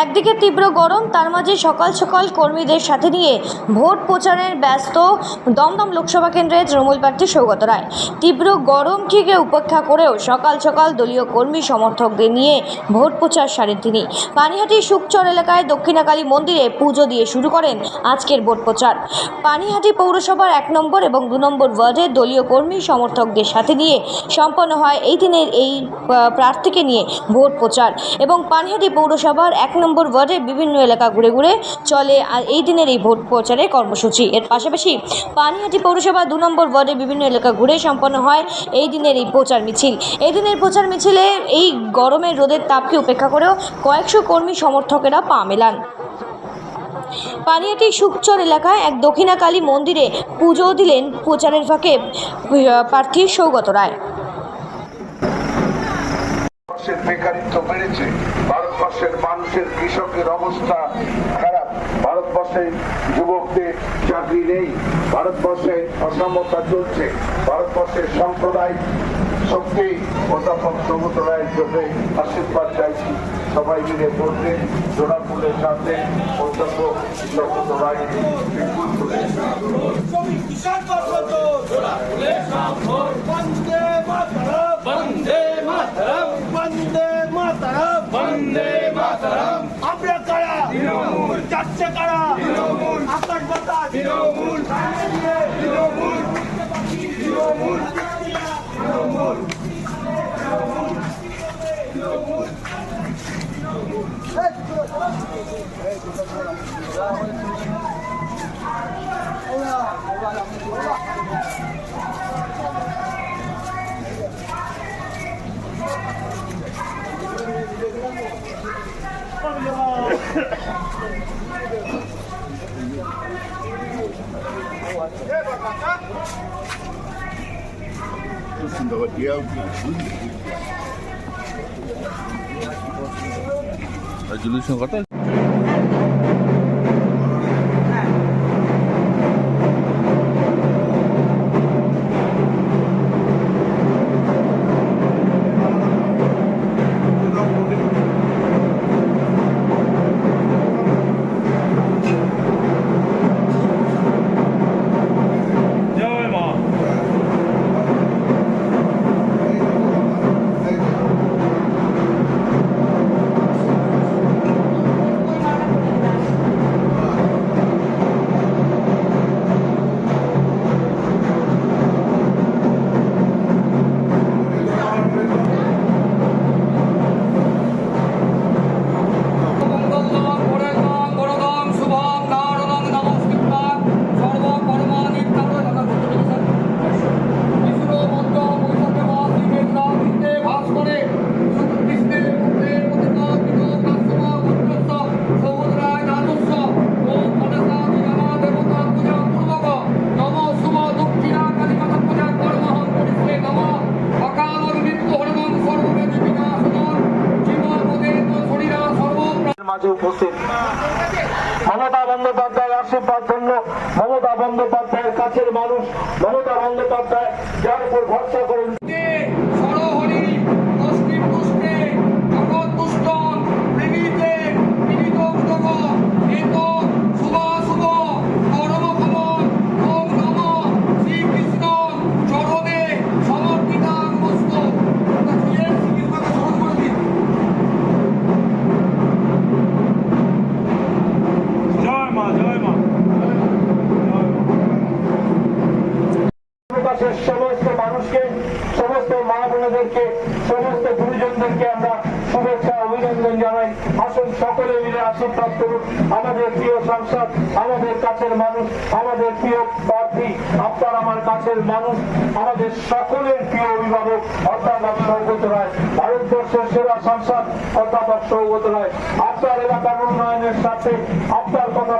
একদিকে তীব্র গরম, তার মাঝে সকাল সকাল কর্মীদের সাথে নিয়ে ভোট প্রচারের ব্যস্ত দমদম লোকসভা কেন্দ্রের তৃণমূল প্রার্থী সৌগত রায়। তীব্র গরমটিকে উপেক্ষা করেও সকাল সকাল দলীয় কর্মী সমর্থকদের নিয়ে ভোট প্রচার সারেন তিনি। পানিহাটি সুকচর এলাকায় দক্ষিণাকালী মন্দিরে পুজো দিয়ে শুরু করেন আজকের ভোট প্রচার। পানিহাটি পৌরসভার এক নম্বর এবং দু নম্বর ওয়ার্ডের দলীয় কর্মী সমর্থকদের সাথে নিয়ে সম্পন্ন হয় এই দিনের এই প্রার্থীকে নিয়ে ভোট প্রচার। এবং পানিহাটি পৌরসভার এক নম্বর ওয়ার্ডের বিভিন্ন এলাকা ঘুরে ঘুরে চলে আর এই দিনের এই ভোট প্রচারের কর্মসূচি। এর পাশাপাশি পানিহাটি পৌরসভা দু নম্বর ওয়ার্ডের বিভিন্ন এলাকা ঘুরে সম্পন্ন হয় এই দিনের এই প্রচার মিছিল। এই দিনের প্রচার মিছিলে এই গরমের রোদের তাপকে উপেক্ষা করেও কয়েকশো কর্মী সমর্থকেরা পা মেলান। পানিহাটি সুকচর এলাকায় এক দক্ষিণাকালী মন্দিরে পুজো দিলেন প্রচারের ফাঁকে প্রার্থী সৌগত রায়। বেকারিত্ব বেড়েছে ভারতবর্ষের মানুষের, কৃষকের অবস্থা খারাপ। ভারতবর্ষে যুবকদের চাকরি নেই। ভারতবর্ষে অসমতা চলছে। ভারতবর্ষের সম্প্রদায় শক্তি অধ্যাপক রায়ের জন্য আশীর্বাদ চাইছি। সবাই মিলে বলতে, জোড়াফুলের সাথে অধ্যাপক সৌগত রায় বাতাস তৃণমূল তৃণমূল তৃণমূল তৃণমূল জুলুস কথা মাঝে উপস্থিত। মমতা বন্দ্যোপাধ্যায়ের আশীর্বাদ জন্য মমতা বন্দ্যোপাধ্যায়ের কাছের মানুষ, মমতা বন্দ্যোপাধ্যায় যার উপর ভরসা করেন মা বোনেদেরকে সমস্ত গুরুজনদেরকে আমরা শুভেচ্ছা, অভিনন্দন জানাই। আসুন সকলে মিলে আশীর্বাদ করুন। আমাদের প্রিয় সংসদ, আমাদের কাছের মানুষ, আমাদের প্রিয় প্রার্থী, আপনার আমার কাছের মানুষ, আমাদের সকলের প্রিয় অভিভাবক, অধ্যাপক সৌগত রায়, ভারতবর্ষের সেরা সংসদ, অধ্যাপক সৌগত রায়। আপনার এলাকার উন্নয়নের সাথে আপনার কথা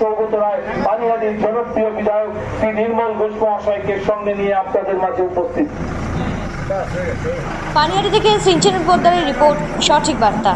সৌগত রায় পানিহাটির জনপ্রিয় বিধায়ক শ্রী নির্মল ঘোষ মহাশয়কে সঙ্গে নিয়ে আপনাদের মাঝে উপস্থিত। পানিহাটি থেকে সিঞ্চন পোদ্দারের রিপোর্ট সঠিক বার্তা।